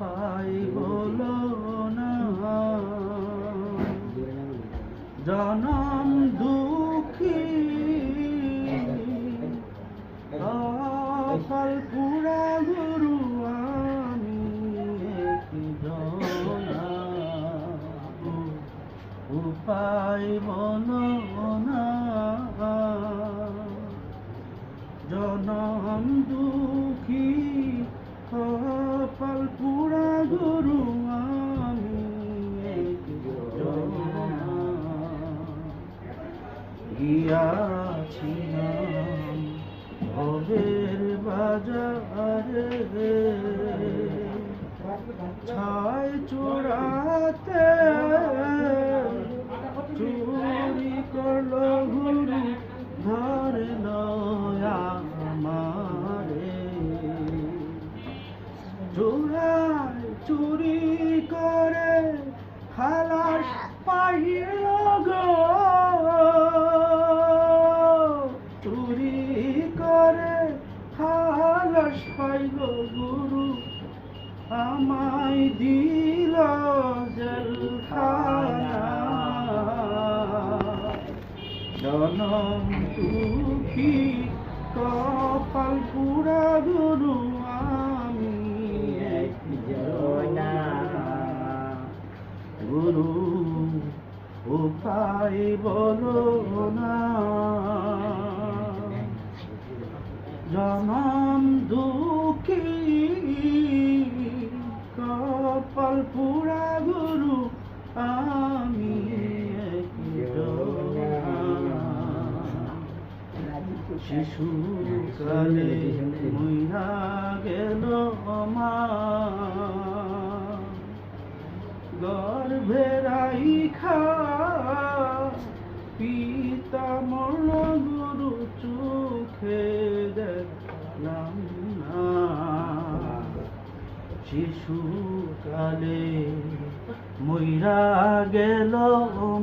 উপায় বলো না। জনম দুঃখী। কপাল পুরা গুরু আমি উপায় বলো না। জনম দুঃখী। গুরু আমি গিয়াছিলাম ভবের বাজারে। ছাই চূড়াতে চুরি করল গুরু ধরে আমারে। চূড়ায় চুরি করে খালাস পাইল গো। চুরি করে খালাস পাইল গুরু। আমায় দিল জলখানা। জনম দুঃখী কপাল পুরা গুরু। উপায় বলো না। জনম দুঃখী, কপাল পুরা গুরু, আমি শিশু কালে মইরা গেল মা। গর্ভেরাই খা পিতা মরল গুরু চোখে দেখলাম না। শিশু কালে মইরা গেল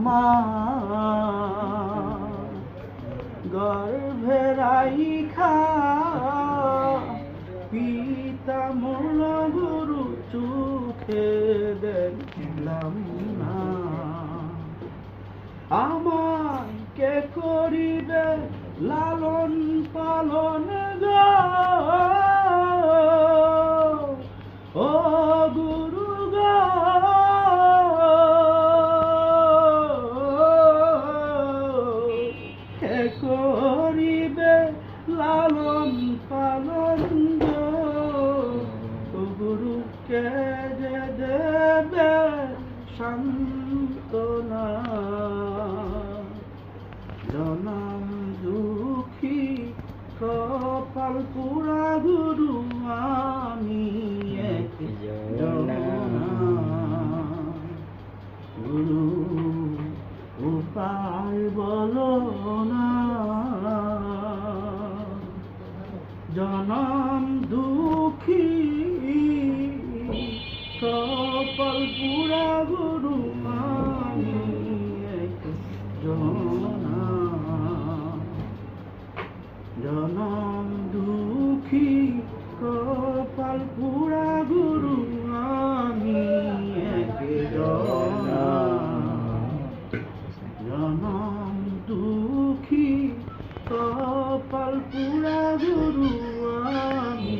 মা। গর্ভেরাই খা পিতা মূল গুরু চোখে দেখলাম না। করিবে লালন পালন ও গুরু গো। করিবে লালন পালন গো ও গুরু কে যে দেবে সান্তনা জনম দুঃখী, কপাল পুরা গুরু আমি এক গুরু উপায় বলো না। জনম দুঃখী, কপাল পুরা গুরু আমি এক জনা জনম দুঃখী কপাল পুরা গুরু আমি জনা জনম। দুঃখী কপাল পুরা গুরু আমি